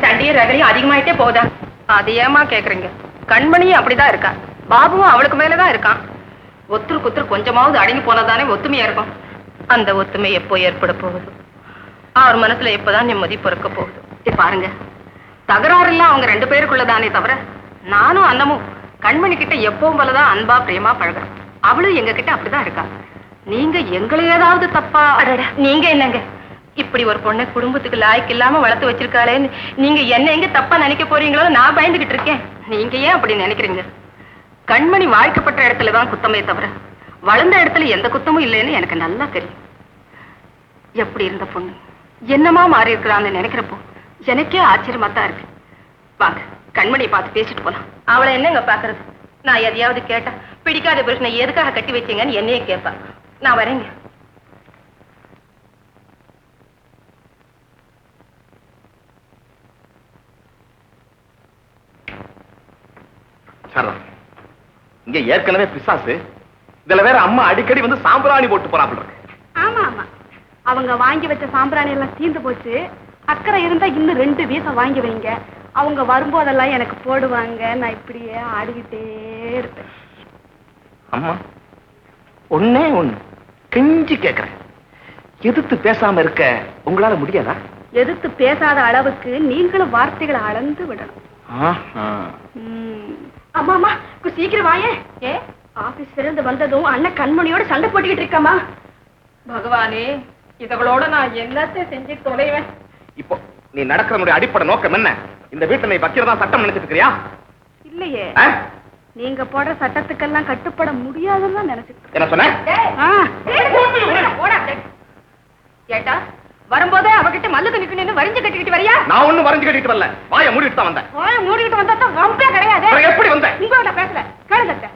சண்டையும் ரகலையும் அதிகமாயிட்டே போதா அது ஏமா கேக்குறீங்க? கண்மணியும் அப்படிதான் இருக்கா. பாபுவும் அவளுக்கு மேலதான் இருக்கான். ஒத்துரு குத்துரு கொஞ்சமாவது அடங்கி போனதானே ஒத்துமையா இருக்கும். அந்த ஒத்துமை எப்போ ஏற்பட போகுது? அவர் மனசுல எப்பதான் நிம்மதி பிறக்க போகுது? பாருங்க. தகராறு எல்லாம் அவங்க ரெண்டு பேருக்குள்ளதானே தவிர நானும் அண்ணமும் கண்மணி கிட்ட எப்பவும் போலதான் அன்பா பிரேமா பழகுறோம். அவளும் எங்க கிட்ட அப்படிதான் இருக்கா. நீங்க எங்களை ஏதாவது தப்பா நீங்க என்னங்க? இப்படி ஒரு பொண்ணை குடும்பத்துக்கு லாய்க்கு இல்லாம வளர்த்து வச்சிருக்காளேன்னு நீங்க என்ன எங்க தப்பா நினைக்க போறீங்களோ நான் பயந்துகிட்டு இருக்கேன். நீங்க ஏன் அப்படி நினைக்கிறீங்க? கண்மணி வாழ்க்கப்பட்ட இடத்துல தான் குத்தமே தவிர வளர்ந்த இடத்துல எந்த குத்தமும் இல்லைன்னு எனக்கு நல்லா தெரியும். எப்படி இருந்த பொண்ணு? என்னமா மாறி இருக்கிறான்னு நினைக்கிறப்போ எனக்கே ஆச்சரியமா தான் இருக்கு. வாங்க கண்மணியை பார்த்து பேசிட்டு போலாம். அவளை என்னங்க பாக்குறது நான் எதையாவது கேட்டா பிடிக்காத புருஷனை எதுக்காக கட்டி வச்சீங்கன்னு என்னையே கேட்பா. நான் வரேங்க. சரா இங்க ஏற்கனவே பிசாசு இதுல வேற அம்மா அடிக்கடி வந்து சாம்பிராணி போட்டு போறாப்புல இருக்கு. ஆமா ஆமா. அவங்க வாங்கி வச்ச சாம்பிராணி எல்லாம் தீந்து போச்சு. அக்கறை இருந்தா இன்னும் ரெண்டு வீசம் வாங்கி வைங்க. அவங்க வரும்போதெல்லாம் எனக்கு போடுவாங்க. நான் இப்படியே ஆடிக்கிட்டே இருப்பேன். அம்மா ஒண்ணே ஒண்ணு. கெஞ்சி கேக்குறேன். எதிர்த்து பேசாம இருக்க உங்களால முடியாதா? எதிர்த்து பேசாத அளவுக்கு நீங்களும் வார்த்தைகளை அளந்து விடணும். அம்மா அம்மா சீக்கிரம் வாயே ஏ? ஆபீஸ்ல இருந்து வந்ததும் அண்ணன் கண்மணியோட சண்டை போட்டுக்கிட்டு இருக்காமா பகவானே இதவளோட நான் என்னத்தை செஞ்சு தொலைவேன்? இப்போ நீ நடக்கிறனுடைய அடிப்படை நோக்கம் என்ன? இந்த வீட்டுல நீ வைக்கிறதா சட்டம் நினைச்சிட்டு இருக்கிறியா இல்லையே? நீங்க போடுற சட்டத்துக்கெல்லாம் கட்டுப்பட முடியாதுன்னு தான் நினைச்சிட்டு என்ன சொன்ன? ஆ. வரும்போதே அவகிட்ட மல்லுக்கு நிக்கணும்னு வரிஞ்சு கட்டிக்கிட்டு வரியா? நான் ஒண்ணும் வரைஞ்சு கட்டிட்டு வரல. வாய மூடிட்டு தான் வந்தேன். வாயை மூடிக்கிட்டு வந்தா தான் வம்பே கிடையாது? எப்படி வந்தேன் உங்களோட பேசல. கேளுங்க.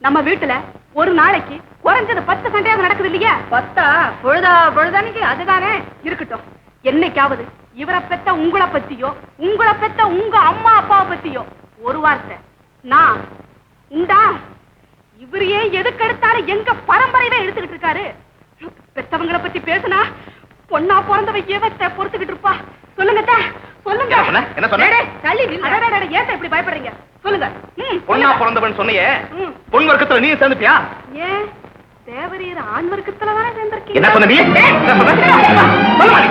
நம்ம வீட்டுல ஒரு நாளைக்கு குறைஞ்சது பத்து சண்டையாக நடக்குது இல்லையா? பத்தா பொழுதா பொழுதானிக்கு அதுதானே. இருக்கட்டும். என்னைக்காவது இவரை பெத்த உங்களை பத்தியோ உங்களை பெத்த உங்க அம்மா அப்பாவை பத்தியோ ஒரு வார்த்தை. நான் உண்டா? இவர் ஏன் எதுக்கெடுத்தாலும் எங்க பரம்பரையவே எடுத்துக்கிட்டு இருக்காரு? பெத்தவங்கள பத்தி பேசுனா பொண்ணா பிறந்தவ ஏவத்தை பொறுத்துக்கிட்டு இருப்பா. சொல்லுங்க சொல்லுங்க. என்ன சொன்ன? தள்ளி அத்தை இப்படி பயப்படுறீங்க? சொல்லுங்க. பொண்ணா. பிறந்தவன் சொன்னியே. பொன் வர்க்கத்துல நீ சேர்ந்துட்டியா ஏன்? தேவரீர் ஆண் வர்க்கத்துல தானே சேர்ந்திருக்கீங்க? என்ன சொன்ன நீ? என்ன சொன்ன?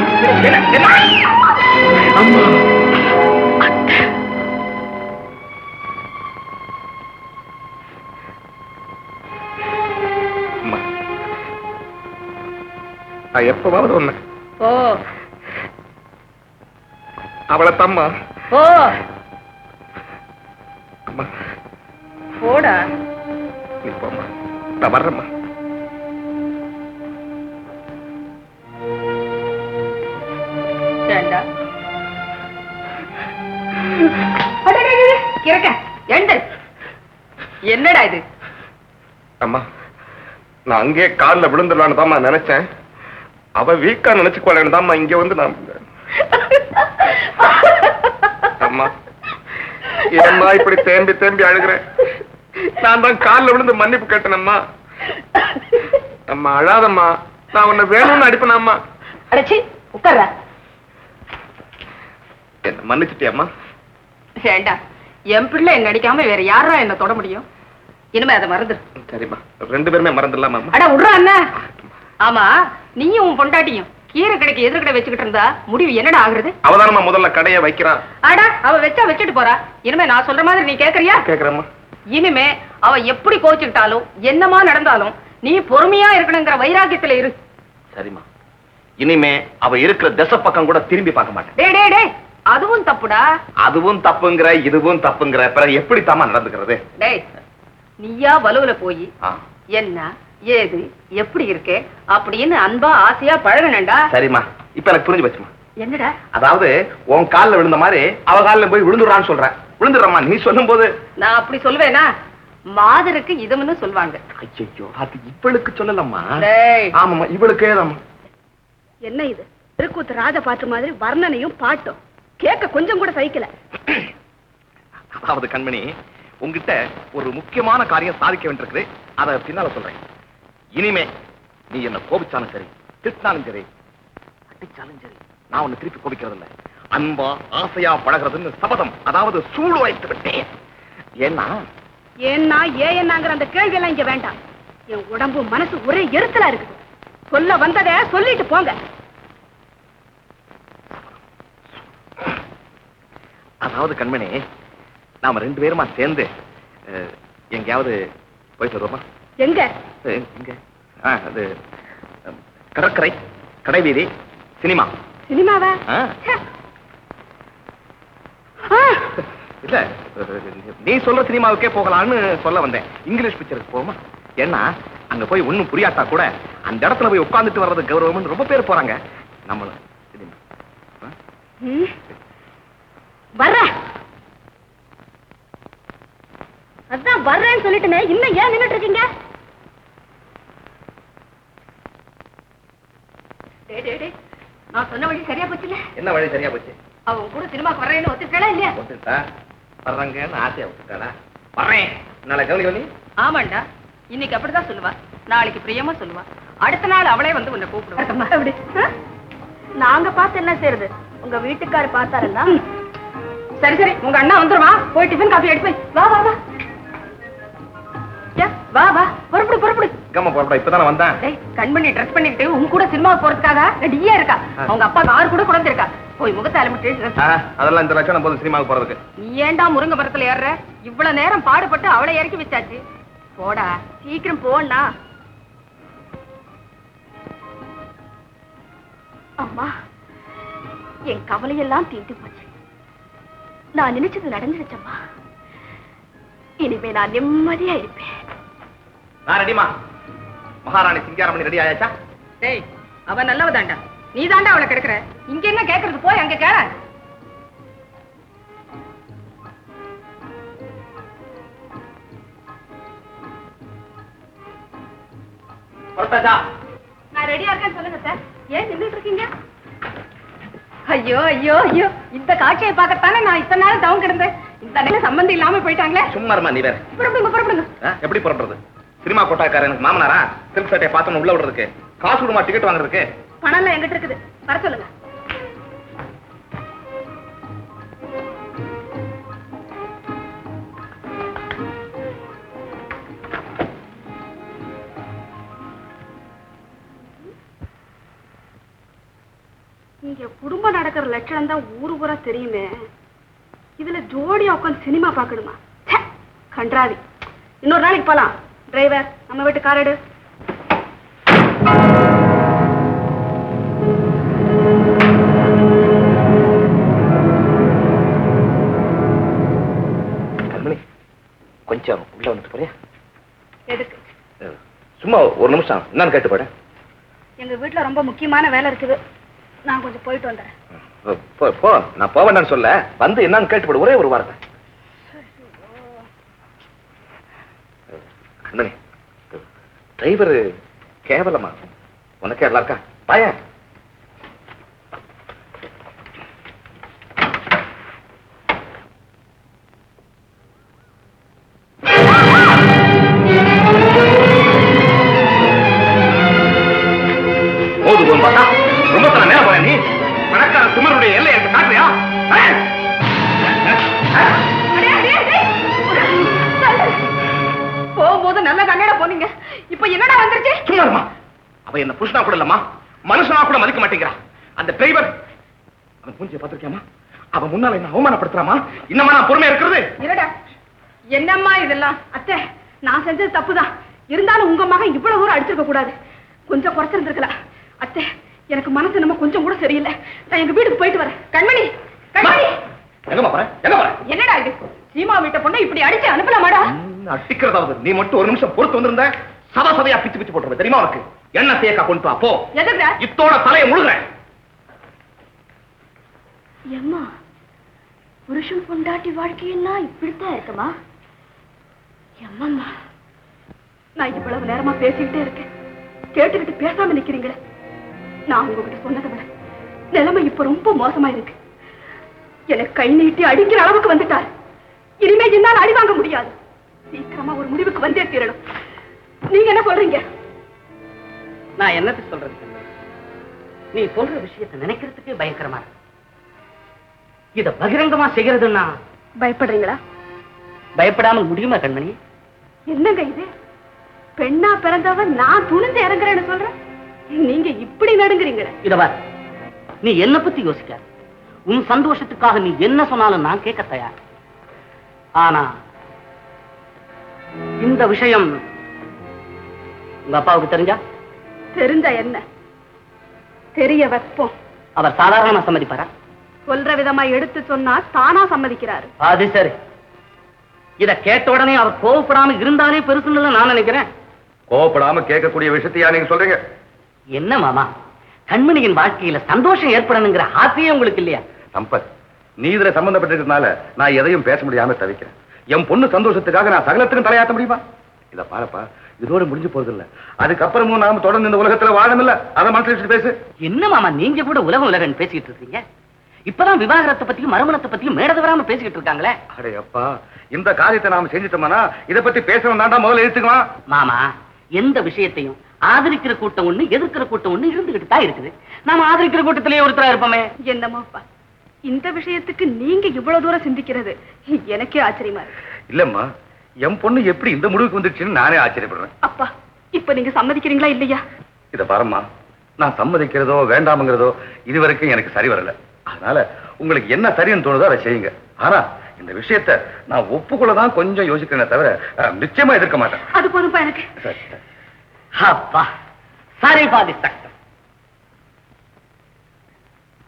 அம்மா. நான் எப்பவாவது ஒண்ணு ஓ அவளை தம்மா. ஓ அம்மா. போடா. நீ போம்மா. நான் வர்றேம்மா. எண்டல். என்னடா இது? அம்மா நான் அங்கே காலில் விழுந்துடலான்னு தாம்மா நினைச்சேன். அவ வீக்கா நினைச்சுக்கோளேன்னு தாம்மா இங்க வந்து நான் அம்மா ஏம்மா இப்படி தேம்பி தேம்பி அழுகிறேன்? நான் தான் காலில் விழுந்து மன்னிப்பு கேட்டேனம்மா. அம்மா அழாதம்மா. நான் உன்னை வேணும்னு அடிப்பேனம்மா. அடச்சி உட்கார்றா. என்ன மன்னிச்சிட்டியம்மா? ஏண்டா என் பிள்ளை என்ன அடிக்காம வேற யாரா என்ன தொட முடியும்? இனிமே அதை மறந்துரு. சரிம்மா ரெண்டு பேருமே மறந்துடலாமா அட விட்றா அண்ணா ஆமா நீயும் உன் பொண்டாட்டியும் கீரை கடைக்கு எதிர்கடை வச்சுக்கிட்டு இருந்தா முடிவு என்னடா ஆகுறது? அவதானம்மா முதல்ல கடையை வைக்கிறான். அடா அவ வச்சா வச்சுட்டு போறா. இனிமே நான் சொல்ற மாதிரி நீ கேக்குறியா? கேக்குறேம்மா. இனிமே அவ எப்படி கோச்சுக்கிட்டாலும் என்னமா நடந்தாலும் நீ பொறுமையா இருக்கணுங்கிற வைராக்கியத்துல இரு. சரிம்மா. இனிமே அவ இருக்கிற திசை பக்கம் கூட திரும்பி பார்க்க மாட்டேன். டே டே டே அதுவும் தப்புடா? அதுவும் தப்புங்கிற இதுவும் தப்புங்கிற பிறகு எப்படி தாமா நடந்துக்கிறது? டேய் நீயா வலுவுல போய் என்ன ஏது? எப்படி இருக்கே? அப்படின்னு அன்பா ஆசையா பழகணும்டா. சரிம்மா. இப்ப எனக்கு புரிஞ்சு போச்சுமா என்னடா? அதாவது உன் கால்ல விழுந்த மாதிரி அவ கால்ல போய் விழுந்துடுறான்னு சொல்றேன். விழுந்துடுறம்மா நீ சொல்லும் போது நான் அப்படி சொல்லுவேனா? மாதருக்கு இதுன்னு சொல்லுவாங்க ஐயோ அது இவளுக்கு சொல்லலம்மா. டேய். ஆமாம்மா இவளுக்கே என்ன இது? திருக்கூத்து ராஜ பாட்டு மாதிரி வர்ணனையும் பாட்டும். கேட்க கொஞ்சம் கூட சகிக்கல. அதாவது கண்மணி உங்ககிட்ட ஒரு முக்கியமான காரியம் சாதிக்க வேண்டியிருக்குது. அதை பின்னால சொல்றேன். இனிமே நீ என்ன கோபிச்சாலும் சரி திட்டினாலும் சரி அடிச்சாலும் சரி நான் உன்னை திருப்பி கோபிக்கிறது இல்ல அன்பா ஆசையா பழகிறதுன்னு சபதம் அதாவது சூடு வைத்து விட்டேன். ஏன்னா? ஏன்னா ஏன் என்னங்கிற அந்த கேள்வி எல்லாம் இங்க வேண்டாம். என் உடம்பு மனசு ஒரே எரிச்சலா இருக்குது. சொல்ல வந்ததை சொல்லிட்டு போங்க. அதாவது கண்மணி நாம ரெண்டு பேருமா சேர்ந்து எங்கேயாவது போயிட்டு வருவோமா எங்க? அது கடற்கரை கடைவீதி சினிமா. சினிமாவா? இல்ல நீ சொல்ற சினிமாவுக்கே போகலாம்னு சொல்ல வந்தேன். இங்கிலீஷ் பிக்சருக்கு போமா ஏன்னா அங்க போய் ஒண்ணும் புரியாட்டா கூட அந்த இடத்துல போய் உட்கார்ந்துட்டு வர்றது கௌரவம்னு ரொம்ப பேர் போறாங்க. நம்மளும் சினிமா. அதான் வர்றேன்னு சொல்லிட்டுனே இன்னும் ஏன் நின்னுட்டு இருக்கீங்க டேய், டேய், டேய். நான் சொன்ன வழி சரியா போச்சுல என்ன வழி சரியா போச்சு? அவங்க கூட சினிமாக்கு வர்றேன்னு ஒத்துக்கிட்டா இல்லையா? ஒத்துட்டா வர்றாங்கன்னு ஆசையா ஒத்துட்டாளா வர்றேன். நாளை ஆமாண்டா. இன்னைக்கு அப்படிதான் சொல்லுவா. நாளைக்கு பிரியமா சொல்லுவா. அடுத்த நாள் அவளே வந்து உன்னை கூப்பிடுவா? நாங்க பார்த்து என்ன செய்யறது? உங்க வீட்டுக்காரு பார்த்தாருன்னா? சரி சரி. உங்க அண்ணா வந்துருவா. போய் டிஃபன் காஃபி எடுத்து வை. வா வா. வா வா புறப்படு புறப்படு. கம்ம போறப்படா இப்பதானே வந்தேன். டேய் கண்மணி ட்ரெஸ் பண்ணிட்டு உன் கூட சினிமாவுக்கு போறதுக்காக ரெடியா இருக்கா. அவங்க அப்பா கார் கூட கொண்டு இருக்கா போய் முகத்தை அலமிட்டு அதெல்லாம் இந்த லட்சணம் போதும் சினிமாவுக்கு போறதுக்கு. நீ ஏன்டா முருங்க மரத்துல ஏறுற? இவ்வளவு நேரம் பாடுபட்டு அவளை இறக்கி வச்சாச்சு. போடா சீக்கிரம் போண்ணா அம்மா என் கவலையெல்லாம் தீர்ந்து போச்சு. நான் நினைச்சது நடந்துருச்சம்மா. இனிமே நான் நிம்மதியா இருப்பேன். நான் ரெடிமா மகாராணி சிங்காரமணி ரெடி ஆயாச்சா? டேய் அவ நல்லவதாண்டா. நீ தாண்டா அவளை கெடுக்கிற. இங்க என்ன கேக்குறது போய் அங்க கேள நான் ரெடியா இருக்கேன்னு சொல்லுங்க சார் ஏன் நின்றுட்டு இருக்கீங்க? ஐயோ ஐயோ ஐயோ. இந்த காட்சியை பார்க்கத்தானே நான் இத்தனை நாள் தவம் கிடந்தேன். இந்த நேரம் சம்பந்தம் இல்லாம போயிட்டாங்களே. சும்மா நீ வேற. புறப்படுங்க புறப்படுங்க. எப்படி புறப்படுறது சினிமா கொட்டாக்கார எனக்கு மாமனாரா? சில்க் சட்டையை பார்த்தோன்னு உள்ள விடுறதுக்கு. காசு விடுமா டிக்கெட் வாங்குறதுக்கு. பணம் எல்லாம் எங்கிட்ட இருக்குது. வர சொல்லுங்க. இங்க குடும்பம் நடக்கிற லட்சணம் தான் ஊரு ஊரா தெரியுமே. இதுல ஜோடியா உட்காந்து சினிமா பாக்கணுமா ச்சே, கன்றாவி. இன்னொரு நாளைக்கு போலாம். டிரைவர் நம்ம வீட்டு கார் எடு. கண்மணி கொஞ்சம் உள்ள வந்துட்டு போறியா? எதுக்கு? சும்மா ஒரு நிமிஷம் என்னன்னு கேட்டு போட எங்க வீட்ல ரொம்ப முக்கியமான வேலை இருக்குது. நான் கொஞ்சம் போயிட்டு வந்துடுறேன் போ போ நான் போக வேண்டாம்னு சொல்ல வந்து என்னன்னு கேட்டு போடு ஒரே ஒரு வார்த்தை. கண்மணி டிரைவரு கேவலமா? உனக்கே எல்லாம் இருக்கா? பாயா போகும்போது நல்ல கண்ணட போனீங்க. இப்ப என்னடா வந்துருச்சு? சும்மா அவ என்ன புருஷனா கூட இல்லம்மா. மனுஷனா கூட மதிக்க மாட்டேங்கிறா. அந்த டிரைவர் அவன் பூஞ்சிய பாத்திருக்கியாமா அவன் முன்னால என்ன அவமானப்படுத்துறாமா இன்னமா நான் பொறுமையா இருக்கிறது? இருடா. என்னம்மா இதெல்லாம்? அத்தை நான் செஞ்சது தப்புதான். இருந்தாலும் உங்க மகன் இவ்வளவு தூரம் அடிச்சிருக்க கூடாது. கொஞ்சம் குறைச்சிருந்திருக்கலாம் அத்தை எனக்கு மனசு நம்ம கொஞ்சம் கூட சரியில்லை. நான் எங்க வீட்டுக்கு போயிட்டு வரேன். கண்மணி கண்மணி. எங்க என்னடா இது? சீமா வீட்டை பொண்ணு இப்படி அடிச்சு அனுப்பலாமாடா? அடிக்கிறதாவது. நீ மட்டும் ஒரு நிமிஷம் பொறுத்து வந்திருந்த சத சதையா பிச்சு பிச்சு போட்டுருவேன் தெரியுமா உனக்கு? என்ன சேக்கா கொண்டு வா போ. இத்தோட தலையை முழுகிறேன். எம்மா புருஷன் பொண்டாட்டி வாழ்க்கைன்னா இப்படித்தான் இருக்குமா? எம்மம்மா நான் இவ்வளவு நேரமா பேசிக்கிட்டே இருக்கேன். கேட்டுக்கிட்டு பேசாம நிக்கிறீங்களே. நான் உங்ககிட்ட சொன்னதை விட நிலைமை இப்ப ரொம்ப மோசமா இருக்கு எனக்கு கை நீட்டி அடிக்கிற அளவுக்கு வந்துட்டார். இனிமே என்னால் அடி வாங்க முடியாது. சீக்கிரமா ஒரு முடிவுக்கு வந்தே தீரணும். நீங்க என்ன சொல்றீங்க? நான் என்னத்தை சொல்றது? நீ சொல்ற விஷயத்தை நினைக்கிறதுக்கே பயங்கரமா இருக்கு. இத பகிரங்கமா செய்யறதுன்னா பயப்படுறீங்களா? பயப்படாமல் முடியுமா கண்மணி? என்னங்க இது? பெண்ணா பிறந்தவன் நான் துணிஞ்சு இறங்குறேன்னு சொல்றேன் நீங்க இப்படி நடுங்குறீங்களே. இத பார். நீ என்ன பத்தி யோசிக்காத. உன் சந்தோஷத்துக்காக நீ என்ன சொன்னாலும் நான் கேட்க தயார். ஆனா இந்த விஷயம் உங்க அப்பாவுக்கு தெரிஞ்சா? தெரிஞ்ச என்ன? தெரிய வைப்போம். அவர் சாதாரணமா சம்மதிப்பாரா? சொல்ற விதமா எடுத்து சொன்னா தானா சம்மதிக்கிறாரு. அது சரி. இத கேட்ட உடனே அவர் கோவப்படாம இருந்தாலே பெருசுன்னு நான் நினைக்கிறேன். கோவப்படாம கேட்கக்கூடிய விஷயத்தையா நீங்க சொல்றீங்க? என்ன மாமா? கண்மணியின் வாழ்க்கையில சந்தோஷம் ஏற்படணுங்கிற ஆசையே உங்களுக்கு இல்லையா? சம்பத் நீ இதுல சம்பந்தப்பட்டிருக்கிறதுனால நான் எதையும் பேச முடியாம தவிக்கிறேன். என் பொண்ணு சந்தோஷத்துக்காக நான் சகலத்துக்கும் தலையாட்ட முடியுமா? இத பாருப்பா இதோட முடிஞ்சு போறது இல்ல அதுக்கப்புறமும் நாம தொடர்ந்து இந்த உலகத்துல வாழணும் இல்ல அதை மனசுல வச்சுட்டு பேசு. என்ன மாமா நீங்க கூட உலகம் உலகன் பேசிக்கிட்டு இருக்கீங்க? இப்பதான் விவாகரத்தை பத்தியும் மறுமணத்தை பத்தியும் மேடத வராம பேசிக்கிட்டு இருக்காங்களே? அடே அப்பா இந்த காரியத்தை நாம செஞ்சுட்டோம்னா? இத பத்தி பேசணும் தாண்டா முதல்ல எடுத்துக்கலாம் மாமா எந்த விஷயத்தையும் ஆதரிக்கிற கூட்டம் ஒண்ணு எதிர்க்கிற கூட்டம் ஒண்ணு இருந்துகிட்டு தான் இருக்குது. நாம ஆதரிக்கிற கூட்டத்திலேயே ஒருத்தரா இருப்போமே. என்னமோப்பா இந்த விஷயத்துக்கு நீங்க இவ்வளவு தூரம் சிந்திக்கிறது. எனக்கே ஆச்சரியமா இருக்கு. இல்லம்மா என் பொண்ணு எப்படி இந்த முடிவுக்கு வந்துச்சுன்னு நானே ஆச்சரியப்படுறேன். அப்பா இப்ப நீங்க சம்மதிக்கிறீங்களா இல்லையா? இத பாரும்மா நான் சம்மதிக்கிறதோ வேண்டாம்ங்கிறதோ இது வரைக்கும் எனக்கு சரி வரல. அதனால உங்களுக்கு என்ன சரின்னு தோணுதோ அதை செய்யுங்க. ஆனா இந்த விஷயத்த நான் ஒப்புக்கொள்ளதான் கொஞ்சம் யோசிக்கிறேனே தவிர நிச்சயமா எதிர்க்க மாட்டேன். அது போதும்பா எனக்கு. அப்பா சரி பாதி சட்டம்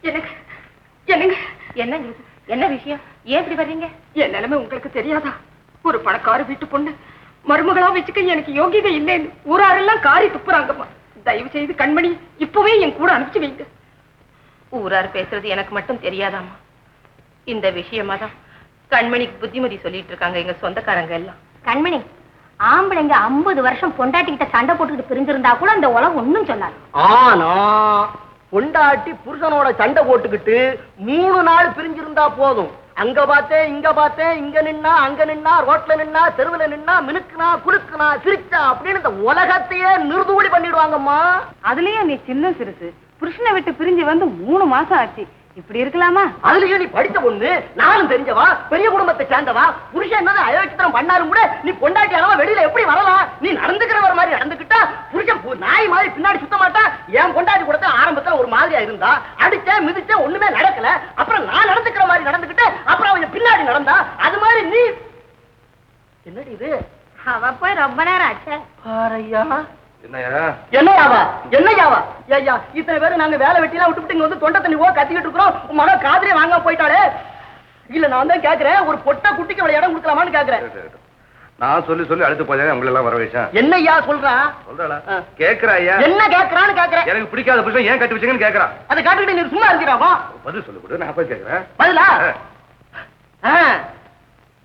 எனக்கு என்னங்க? என்ன என்ன விஷயம்? ஏன் இப்படி வர்றீங்க? என் நிலைமை உங்களுக்கு தெரியாதா? ஒரு பணக்கார வீட்டு பொண்ணு. மருமகளா வச்சுக்க எனக்கு யோகிதை இல்லைன்னு ஊராரெல்லாம் காரி துப்புறாங்கம்மா. தயவு செய்து கண்மணி இப்பவே என் கூட அனுப்பிச்சு வைங்க. ஊரார் பேசுறது எனக்கு மட்டும் தெரியாதாம்மா? இந்த விஷயமா தான் கண்மணிக்கு புத்திமதி சொல்லிட்டு இருக்காங்க எங்க சொந்தக்காரங்க எல்லாம். கண்மணி ஆம்பளைங்க ஐம்பது வருஷம் பொண்டாட்டிக்கிட்ட சண்டை போட்டுக்கிட்டு பிரிஞ்சிருந்தா கூட இந்த உலகம் ஒண்ணும் சொல்லாது. ஆனா பொண்டாட்டி புருஷனோட சண்டை போட்டுக்கிட்டு மூணு நாள் பிரிஞ்சிருந்தா போதும். அங்க பார்த்தேன் இங்க பார்த்தேன் இங்க நின்னா அங்க நின்னா ரோட்ல நின்னா தெருவுல நின்னா மினுக்குனா குலுக்குனா சிரிச்சா அப்படின்னு இந்த உலகத்தையே நிறுதூடி பண்ணிடுவாங்கம்மா. அதுலயே நீ சின்ன சிறுசு புருஷனை விட்டு பிரிஞ்சு வந்து மூணு மாசம் ஆச்சு. இப்படி இருக்கலாமா? அதுலயும் நீ படிச்ச பொண்ணு நானும் தெரிஞ்சவா பெரிய குடும்பத்தை சேர்ந்தவா புருஷன் என்னது அயோக்கியத்தனம் பண்ணாலும் கூட நீ பொண்டாட்டி அளவா வெளியில எப்படி வரலாம் நீ நடந்துக்கிறவர் மாதிரி நடந்துக்கிட்டா புருஷன் நாய் மாதிரி பின்னாடி சுத்த மாட்டா என் பொண்டாட்டி கூட ஆரம்பத்துல ஒரு மாதிரியா இருந்தா அடிச்சேன் மிதிச்சேன் ஒண்ணுமே நடக்கல அப்புறம் நான் நடந்துக்கிற மாதிரி நடந்துக்கிட்டு அப்புறம் அவன் பின்னாடி நடந்தா அது மாதிரி நீ என்னடி இது? அவ போய் ரொம்ப நேரம் ஆச்சே. பாரையா என்னையாவா? என்னையாவா? ஐயா இத்தனை பேரும் நாங்க வேலை வெட்டிலாம் விட்டுவிட்டு இங்க வந்து தொண்டை தண்ணி ஓ கத்திக்கிட்டு இருக்கிறோம். உன் மகன் வாங்க போயிட்டாளே. இல்ல நான் தான் கேக்குறேன். ஒரு பொட்டை குட்டிக்கு அவளை இடம் கொடுக்கலாமான்னு கேக்குறேன். நான் சொல்லி சொல்லி அடுத்து போய் உங்களை எல்லாம் வர வச்சேன் சொல்றான் சொல்றா. கேக்குறா ஐயா. என்ன கேக்குறான்னு கேக்குறேன். எனக்கு பிடிக்காத புருஷன் ஏன் கட்டி வச்சீங்கன்னு கேக்குறா. அதை காட்டுக்கிட்டு நீ சும்மா இருக்கிறாவா பதில் சொல்லு கொடு நான் போய் கேக்குறேன். பதிலா?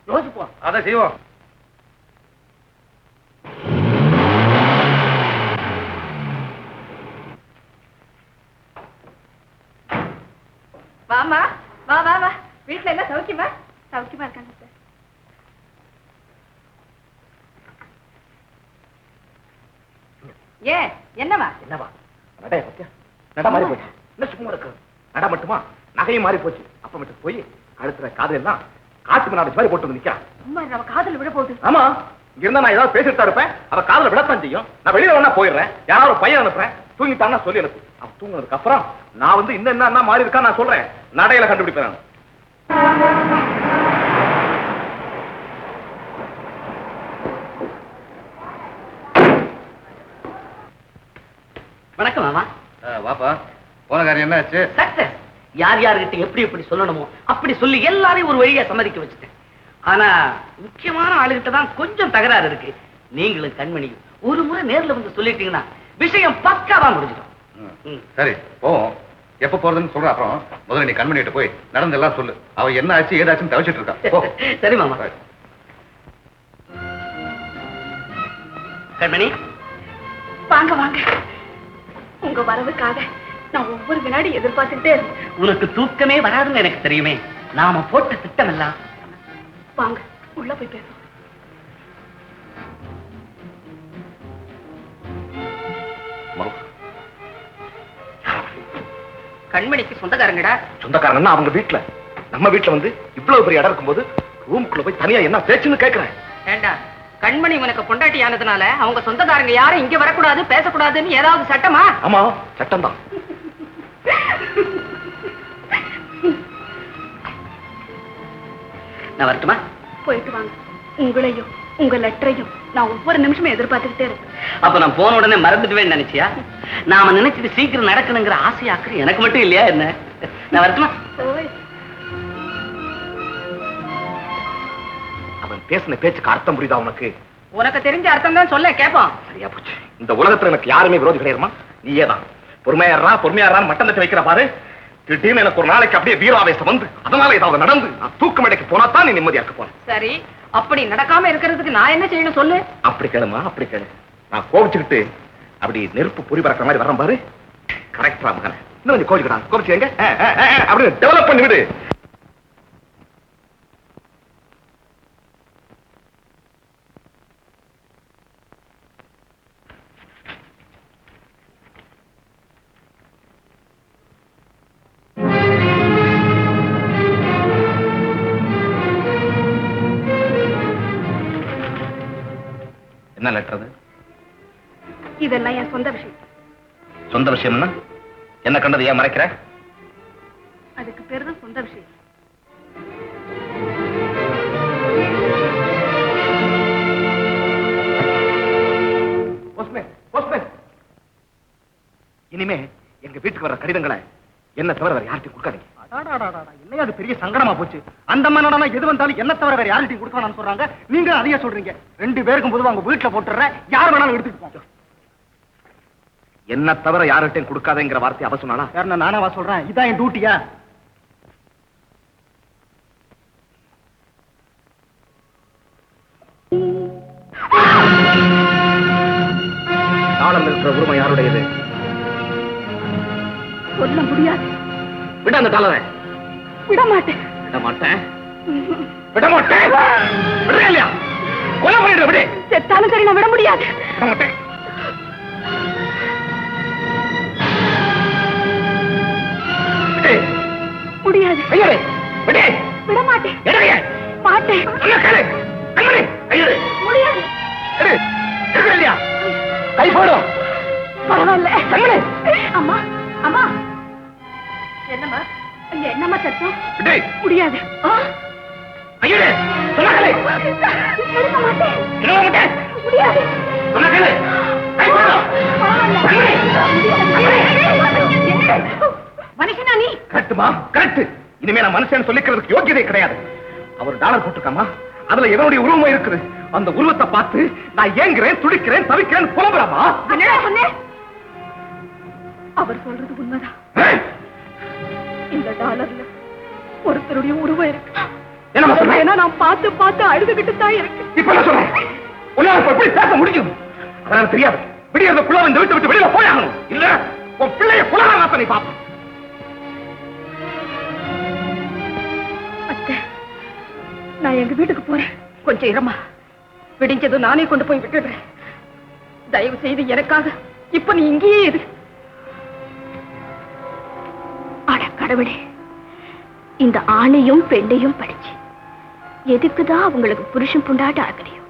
யோசிப்போம். அதை செய்வோம். வாமா வா வா வா. வீட்டுல எல்லாம் சௌக்கியமா? சௌக்கியமா இருக்காங்க சார் ஏ என்னவா என்னவா நடைய பத்தியா நட மாறி போச்சு. என்ன சும்மா இருக்கு? நட மட்டுமா? நகையும் மாறி போச்சு. அப்ப மட்டும் போய் கழுத்துல காது எல்லாம் காட்டு நாடு மாதிரி போட்டு நிக்கிறா அம்மா நம்ம காதல் விட போகுது. ஆமா. இங்க இருந்தா நான் ஏதாவது பேசிட்டு தான் இருப்பேன். அவ காதுல விடத்தான் செய்யும். நான் வெளியில வேணா போயிடுறேன். யாராவது பையன் அனுப்புறேன். தூங்கிட்டான்னா சொல்லி அனுப்பு அவன் தூங்குனதுக்கு அப்புறம் நான் வந்து என்ன என்ன மாறி இருக்கா நான் சொல்றேன். நடையில கண்டுபிடிப்பேன் நான். வணக்கம் மாமா. வாப்பா. போன காரியம் என்ன ஆச்சு சக்சஸ் யார் யார்கிட்ட எப்படி எப்படி சொல்லணுமோ அப்படி சொல்லி எல்லாரையும் ஒரு வழியா சம்மதிக்க வச்சுட்டேன். ஆனா முக்கியமான ஆளுகிட்ட தான் கொஞ்சம் தகராறு இருக்கு. நீங்களும் கண்மணியும் ஒரு முறை நேர்ல வந்து சொல்லிட்டீங்கன்னா விஷயம் பக்காவா முடிஞ்சிடும். சரி போவோம். எப்ப போறதுன்னு சொல்ற அப்புறம் முதல்ல நீ கண்மணிட்டு போய் நடந்தெல்லாம் சொல்லு. அவ என்ன ஆச்சு ஏதாச்சுன்னு தவிச்சிட்டு இருக்கா. சரி மாமா. கண்மணி வாங்க வாங்க. உங்க வரவுக்காக நான் ஒவ்வொரு வினாடி எதிர்பார்த்துட்டே இருக்கேன் உனக்கு தூக்கமே வராதுன்னு எனக்கு தெரியுமே. நாம போட்ட திட்டம் எல்லாம் வாங்க உள்ள போய் பேசுவோம். கண்மணிக்கு சொந்தக்காரங்கடா. சொந்தக்காரங்கன்னா அவங்க வீட்டுல நம்ம வீட்டுல வந்து இவ்வளவு பெரிய இடம் இருக்கும்போது ரூமுக்குள்ள போய் தனியா என்ன பேச்சுன்னு கேக்குறேன். ஏண்டா கண்மணி உனக்கு பொண்டாட்டி ஆனதுனால அவங்க சொந்தக்காரங்க யாரும் இங்க வரக்கூடாது பேசக்கூடாதுன்னு ஏதாவது சட்டமா? ஆமா சட்டம் தான் நான் வரட்டுமா? போயிட்டு வாங்க. உங்களையும். உங்க லெட்டரையும் நான் ஒவ்வொரு நிமிஷமும் எதிர்பார்த்துக்கிட்டே இருக்கேன். அப்ப நான் போன உடனே மறந்துடுவேன்னு நினைச்சியா? நாம நினைச்சது சீக்கிரம் நடக்கணுங்கிற ஆசை ஆக்குறது எனக்கு மட்டும் இல்லையா என்ன? நான் வரட்டுமா? அவன் பேசின பேச்சுக்கு அர்த்தம் புரியுதா உனக்கு? உனக்கு தெரிஞ்ச அர்த்தம் தான் சொல்ல கேப்போம். சரியா போச்சு. இந்த உலகத்துல எனக்கு யாருமே விரோதி கிடையாதுமா? நீயே தான் பொறுமையாடுறா பொறுமையாடுறான்னு மட்டம் தட்டி வைக்கிற பாரு. திடீர்னு எனக்கு ஒரு நாளைக்கு அப்படியே வீராவேசம் வந்து அதனால ஏதாவது நடந்து நான் தூக்கு மேடைக்கு போனா தான் நீ நிம்மதியா இருக்க போறேன். சரி. அப்படி நடக்காம இருக்கிறதுக்கு நான் என்ன செய்யணும் சொல்லு. அப்படி கேளுமா அப்படி கேளு. நான் கோபிச்சுக்கிட்டு அப்படி நெருப்பு பொறி பறக்கிற மாதிரி வரேன் பாரு. கரெக்டா மகனே. இன்னும் கொஞ்சம் கோபிச்சுக்கடா. கோவிச்சு எங்க? அப்படி டெவலப் பண்ணி விடு என்ன லெட்டர் அது? இதெல்லாம் என் சொந்த விஷயம். சொந்த விஷயம்னா? என்ன கண்டது ஏன் மறைக்கிற? அதுக்கு பேரு தான் சொந்த விஷயம். இனிமே எங்க வீட்டுக்கு வர கடிதங்களை என்ன தவிர வேற யார்ட்டையும் கொடுக்காதீங்க. அது பெரிய சங்கடமா போச்சு. அந்த மன்னனா எது வந்தாலும் என்ன தவிர வேற யார்கிட்டயும் கொடுக்கணும்னு சொல்றாங்க. நீங்க அதையே சொல்றீங்க. ரெண்டு பேருக்கும் பொதுவா உங்க வீட்டுல போட்டுறேன் யார் வேணாலும் எடுத்துட்டு என்ன தவிர யார்கிட்டையும் கொடுக்காதேங்கிற வார்த்தை அவ சொன்னானா நான் நானவா சொல்றேன். இதான் என் டியூட்டியா தாளம் இருக்கிற உரிமை யாருடையது? சொல்ல முடியாது. விட அந்த தாளரை விட மாட்டேன் விட மாட்டேன் விட மாட்டேன் விடுறே இல்லையா? கொலை பண்ணிடுற விடு. செத்தாலும் சரி நான் விட முடியாது. விட. மாட்டேன். முடியாது. ஐயரே, விடு. விட மாட்டேன் எடுங்க. மாட்டேன். அண்ணா, கேளு. கண்மணி, ஐயரே. முடியாது. எடு. எடுக்கிற இல்லையா? கை போடும் பரவாயில்ல. அம்மா அம்மா. என்னம்மா? இங்க என்னம்மா சத்தம் விடு. முடியாது மாட்டேன் மாட்டேன். மனுஷனா நீ கரெக்ட்டுமா கரெக்ட் இனிமே நான் மனுஷன் சொல்லிக்கிறதுக்கு யோக்கியதை கிடையாது அவர் டாலர் போட்டுக்காமா அதுல எவனுடைய உருவம் இருக்குது அந்த உருவத்தை பார்த்து நான் ஏங்குறேன் துடிக்கிறேன் தவிக்கிறேன் புலம்புறாமா அவர் சொல்றது உண்மைதான் இந்த டாலர்ல ஒருத்தருடைய உருவம் இருக்கு. நான் பார்த்து பார்த்து அழுதுகிட்டு தான் இருக்கு இப்ப என்ன சொல்றேன். உன்னால எப்படி பேச முடியும்? அதனால தெரியாது. விடியறதுக்குள்ள இந்த வீட்டை விட்டு வெளியில போயாகணும் இல்ல உன் பிள்ளைய குலகாரத்தை நீ பாப்ப நான் எங்க வீட்டுக்கு போறேன். கொஞ்சம் இருமா. விடிஞ்சதும் நானே கொண்டு போய் விட்டுடுறேன். தயவு செய்து எனக்காக இப்ப நீ இங்கேயே இரு. கடவுளே. இந்த ஆணையும் பெண்ணையும் படிச்சு எதுக்குதான் அவங்களுக்கு புருஷன் புண்டாட்ட ஆகலையும்